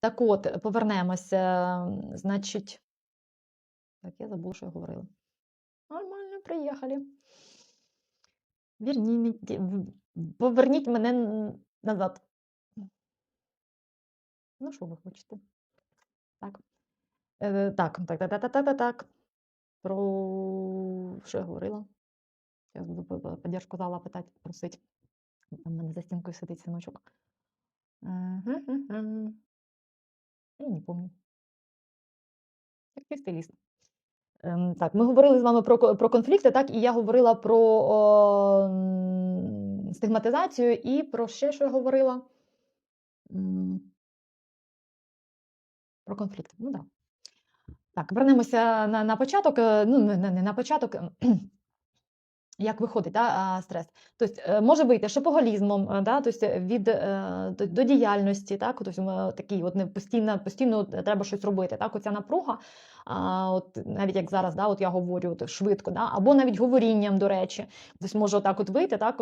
Так от, е, повернемося, ем, значить, так, я забула, що я говорила. Нормально, приїхали. Верніть, поверніть мене назад. Ну, що ви хочете? Так. Е, так, так, так, так, так, так, так. Про що я говорила? Я буду поддержку зала питати, просить. Там мене за стінкою сидить синочок. Угу, угу. Я не пам'ятаю. Як чистий ліс. Ем, так, ми говорили з вами про, про конфлікти, так, і я говорила про о, стигматизацію і про ще, що я говорила? Про конфлікт. Ну. Да. Так, вернемося на, на початок. е, Ну, не, не не на початок. Як виходить да, стрес? Тобто е, може вийти шопоголізмом, е, да, тобто від е, до, до діяльності, так, тобто такий от постійно, постійно треба щось робити. Так, оця напруга, от навіть як зараз, да, от я говорю от, швидко, да, або навіть говорінням, до речі, тобто може отак от вийти, так,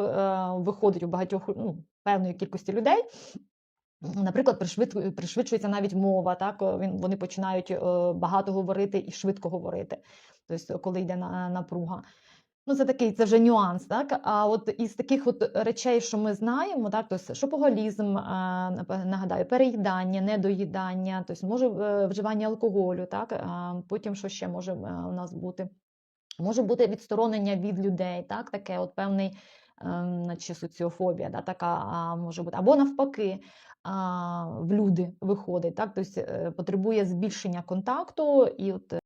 виходить у багатьох ну, певної кількості людей. Наприклад, пришвид- пришвидшується навіть мова, так вони починають багато говорити і швидко говорити. Тобто, коли йде напруга. Ну, це такий, це вже нюанс, так? А от із таких от речей, що ми знаємо, так, тобто шопоголізм, нагадаю, переїдання, недоїдання, тобто може е, вживання алкоголю, так, потім що ще може е, у нас бути? Може бути відсторонення від людей, так, таке от певний, наче соціофобія, да, така може бути, або навпаки, в люди виходить, так, тобто е, потребує збільшення контакту, і от